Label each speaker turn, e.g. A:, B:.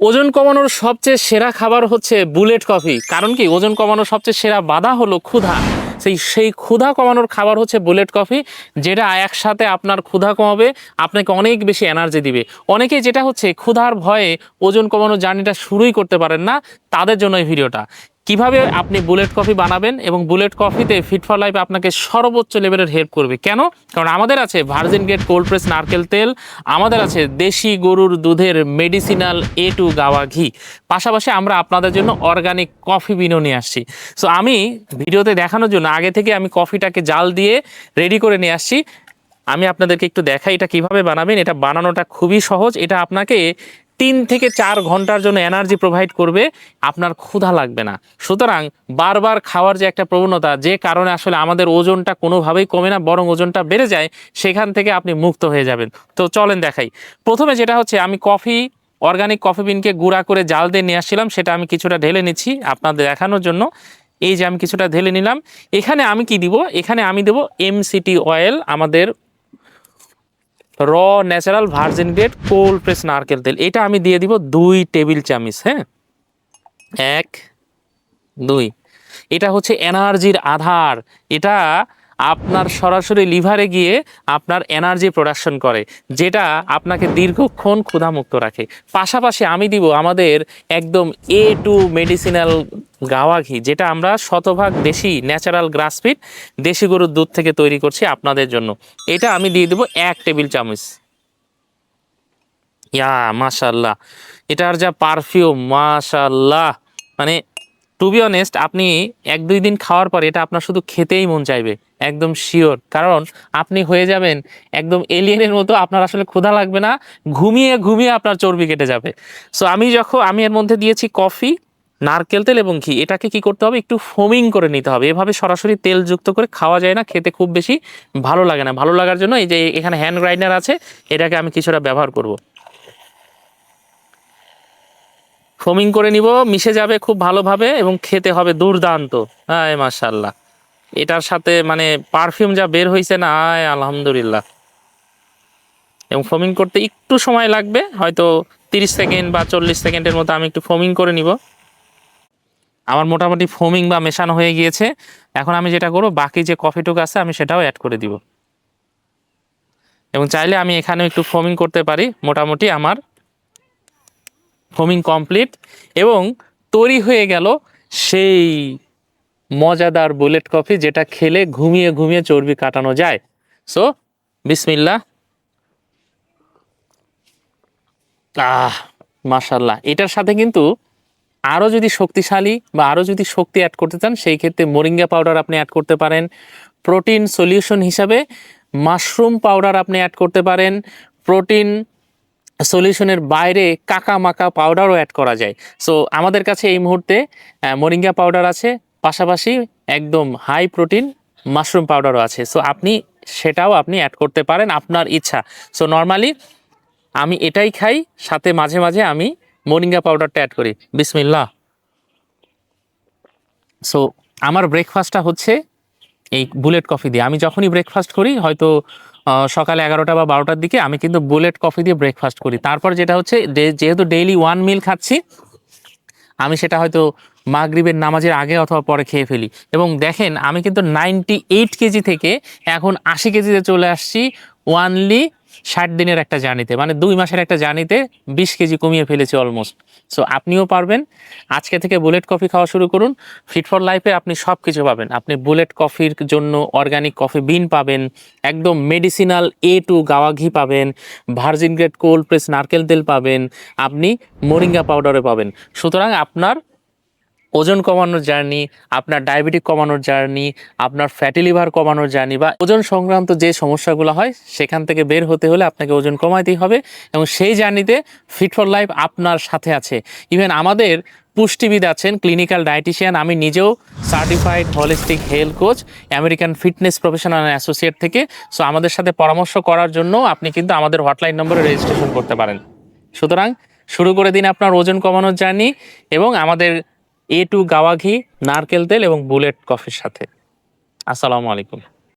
A: ওজন কমানোর সবচেয়ে সেরা খাবার হচ্ছে বুলেট কফি। কারণ কি? ওজন কমানোর সবচেয়ে সেরা বাধা হলো ক্ষুধা। সেই সেই ক্ষুধা কমানোর খাবার হচ্ছে বুলেট কফি, যেটা একসাথে আপনার ক্ষুধা কমাবে, আপনাকে অনেক বেশি এনার্জি দিবে। অনেকেই যেটা হচ্ছে, ক্ষুধার ভয়ে ওজন কমানোর জার্নিটা শুরুই করতে পারেন না, তাদের জন্য এই ভিডিওটা। কীভাবে আপনি বুলেট কফি বানাবেন এবং বুলেট কফিতে ফিট ফর লাইফ আপনাকে সর্বোচ্চ লেভেলের হেল্প করবে? কেন? কারণ আমাদের আছে ভার্জিন গেট কোল্ড প্রেস নারকেল তেল, আমাদের আছে দেশি গরুর দুধের মেডিসিনাল এ টু গাওয়া ঘি। পাশাপাশি আমরা আপনাদের জন্য অর্গানিক কফি বিনো নিয়ে আসছি। সো আমি ভিডিওতে দেখানোর জন্য আগে থেকে আমি কফিটাকে জাল দিয়ে রেডি করে নিয়ে আসছি। আমি আপনাদেরকে একটু দেখাই এটা কীভাবে বানাবেন। এটা বানানোটা খুবই সহজ। এটা আপনাকে তিন থেকে চার ঘণ্টার জন্য এনার্জি প্রোভাইড করবে, আপনার ক্ষুধা লাগবে না। সুতরাং বারবার খাওয়ার যে একটা প্রবণতা, যে কারণে আসলে আমাদের ওজনটা কোনোভাবেই কমে না, বরং ওজনটা বেড়ে যায়, সেখান থেকে আপনি মুক্ত হয়ে যাবেন। তো চলেন দেখাই। প্রথমে যেটা হচ্ছে, আমি কফি অর্গানিক কফি বিনকে গুঁড়া করে জাল দিয়ে নিয়ে আসছিলাম, সেটা আমি কিছুটা ঢেলে নিচ্ছি আপনাদের দেখানোর জন্য। এই যে আমি কিছুটা ঢেলে নিলাম, এখানে আমি কি দিব? এখানে আমি দেব এমসিটি অয়েল আমাদের র natural virgin grade cold press নারকেল তেল। এটা আমি দিয়ে দিব দুই টেবিল চামচ হ্যাঁ? এক, দুই। এটা হচ্ছে এনার্জির আধার। এটা আপনার সরাসরি লিভারে গিয়ে আপনার এনার্জি প্রোডাকশন করে, যেটা আপনাকে দীর্ঘক্ষণ ক্ষুধামুক্ত রাখে। পাশাপাশি আমি দিব আমাদের একদম এ টু মেডিসিনাল গাওয়া ঘি, যেটা আমরা শতভাগ দেশি ন্যাচারাল গ্রাসফিট দেশি গরুর দুধ থেকে তৈরি করছি আপনাদের জন্য। এটা আমি দিয়ে দেবো এক টেবিল চামচ। ইয়া মাশাল্লাহ এটার যা পারফিউম মাশাল্লাহ মানে টু বি অনেস্ট আপনি এক দুই দিন খাওয়ার পর এটা আপনার শুধু খেতেই মন চাইবে। একদম শিওর। কারণ আপনি হয়ে যাবেন একদম এলিয়েনের মতো, আপনার আসলে ক্ষুধা লাগবে না, ঘুমিয়ে ঘুমিয়ে আপনার চর্বি কেটে যাবে। সো আমি যখন, আমি এর মধ্যে দিয়েছি কফি, নারকেল তেল এবং ঘি। এটাকে কি করতে হবে? একটু ফোমিং করে নিতে হবে। এভাবে সরাসরি তেল যুক্ত করে খাওয়া যায় না, খেতে খুব বেশি ভালো লাগে না। ভালো লাগার জন্য এই যে এখানে হ্যান্ড গ্রাইন্ডার আছে, এটাকে আমি কিছুটা ব্যবহার করব। ফোমিং করে নিব, মিশে যাবে খুব ভালোভাবে এবং খেতে হবে দুর্দান্ত। হ্যাঁ মাশাল্লাহ এটার সাথে মানে পারফিউম যা বের হয়েছে না, আয় আলহামদুলিল্লাহ। এবং ফোমিং করতে একটু সময় লাগবে, হয়তো তিরিশ সেকেন্ড বা চল্লিশ সেকেন্ডের মতো আমি একটু ফোমিং করে নিব। আমার মোটামুটি ফোমিং বা মেশানো হয়ে গিয়েছে। এখন আমি যেটা করব, বাকি যে কফিটুক আছে আমি সেটাও অ্যাড করে দিব। এবং চাইলে আমি এখানে একটু ফোমিং করতে পারি, মোটামুটি আমার ফোমিং কমপ্লিট এবং তৈরি হয়ে গেল সেই মজাদার বুলেট কফি যেটা খেলে ঘুমিয়ে ঘুমিয়ে চর্বি কাটানো যায়। সো বিসমিল্লা আহ মাশাল্লাহ এটার সাথে কিন্তু আরও যদি শক্তিশালী বা আরও যদি শক্তি অ্যাড করতে চান, সেই ক্ষেত্রে মোরিঙ্গা পাউডার আপনি অ্যাড করতে পারেন। প্রোটিন সলিউশন হিসাবে মাশরুম পাউডার আপনি অ্যাড করতে পারেন। প্রোটিন সলিউশনের বাইরে কাকা মাকা পাউডারও অ্যাড করা যায়। সো আমাদের কাছে এই মুহূর্তে মোরিঙ্গা পাউডার আছে। পাশাপাশি একদম হাই প্রোটিন মাশরুম পাউডারও আছে। সো আপনি সেটাও আপনি অ্যাড করতে পারেন আপনার ইচ্ছা। সো নর্মালি আমি এটাই খাই, সাথে মাঝে মাঝে আমি মোরিঙ্গা পাউডারটা অ্যাড করি। বিসমিল্লাহ। সো আমার ব্রেকফাস্টটা হচ্ছে এই বুলেট কফি দিয়ে। আমি যখনই ব্রেকফাস্ট করি, হয়তো সকালে এগারোটা বা বারোটার দিকে আমি কিন্তু বুলেট কফি দিয়ে ব্রেকফাস্ট করি। তারপর যেটা হচ্ছে যেহেতু ডেইলি ওয়ান মিল খাচ্ছি, আমি সেটা হয়তো মাগরিবের নামাজের আগে অথবা পরে খেয়ে ফেলি। এবং দেখেন, আমি কিন্তু নাইনটি এইট কেজি থেকে এখন আশি কেজিতে চলে আসছি ওয়ানলি ষাট দিনের একটা জার্নিতে। মানে দুই মাসের একটা জার্নিতে বিশ কেজি কমিয়ে ফেলেছি অলমোস্ট সো আপনিও পারবেন। আজকে থেকে বুলেট কফি খাওয়া শুরু করুন। ফিট ফর লাইফে আপনি সব কিছু পাবেন। আপনি বুলেট কফির জন্য অর্গানিক কফি বিন পাবেন। একদম মেডিসিনাল এ টু গাওয়া ঘি পাবেন। ভার্জিন গ্রেড কোল্ড প্রেস নারকেল তেল পাবেন। আপনি মোরিঙ্গা পাউডারে পাবেন। সুতরাং আপনার ওজন কমানোর জার্নি, আপনার ডায়াবেটিক কমানোর জার্নি, আপনার ফ্যাটি লিভার কমানোর জার্নি বা ওজন সংক্রান্ত যে সমস্যাগুলো হয়, সেখান থেকে বের হতে হলে আপনাকে ওজন কমাতেই হবে এবং সেই জার্নিতে ফিট ফর লাইফ আপনার সাথে আছে। ইভেন আমাদের পুষ্টিবিদ আছেন ক্লিনিক্যাল ডায়েটিশিয়ান, আমি নিজেও certified holistic health coach, American fitness professional associate থেকে। সো আমাদের সাথে পরামর্শ করার জন্য আপনি কিন্তু আমাদের হটলাইন নম্বরে রেজিস্ট্রেশন করতে পারেন। সুতরাং শুরু করে দিন আপনার ওজন কমানোর জার্নি এবং আমাদের এ টু গাওয়া ঘি নারকেল তেল এবং বুলেট কফির সাথে। আসসালামু আলাইকুম।